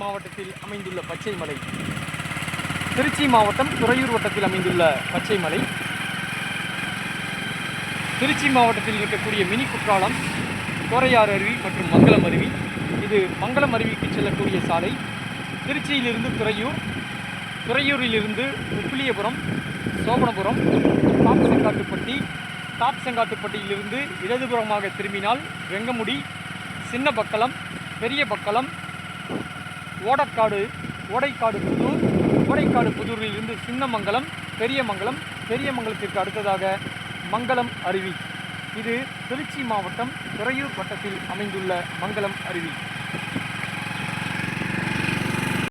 மாவட்டத்தில் அமைந்துள்ள பச்சை மலை திருச்சி மாவட்டம் துறையூர் வட்டத்தில் அமைந்துள்ள பச்சை மலை திருச்சி மாவட்டத்தில் இருக்கக்கூடிய மினி குற்றாலம் கோரையாறு அருவி மற்றும் மங்களம் அருவி. இது மங்களம் அருவிக்கு செல்லக்கூடிய சாலை. திருச்சியிலிருந்து துறையூர் துறையூரிலிருந்து உப்பிலியபுரம் சோபனபுரம் டாப் செங்காட்டுப்பட்டி செங்காட்டுப்பட்டியிலிருந்து இடதுபுறமாக திரும்பினால் வெங்கமுடி சின்ன பக்கலம் பெரிய பக்கலம் ஓடக்காடு ஓடைக்காடு புதூர் ஓடைக்காடு புதூரில் இருந்து சின்னமங்கலம் பெரியமங்கலம் பெரியமங்கலத்திற்கு அடுத்ததாக மங்கலம் அருவி. இது திருச்சி மாவட்டம் துறையூர் வட்டத்தில் அமைந்துள்ள மங்கலம் அருவி.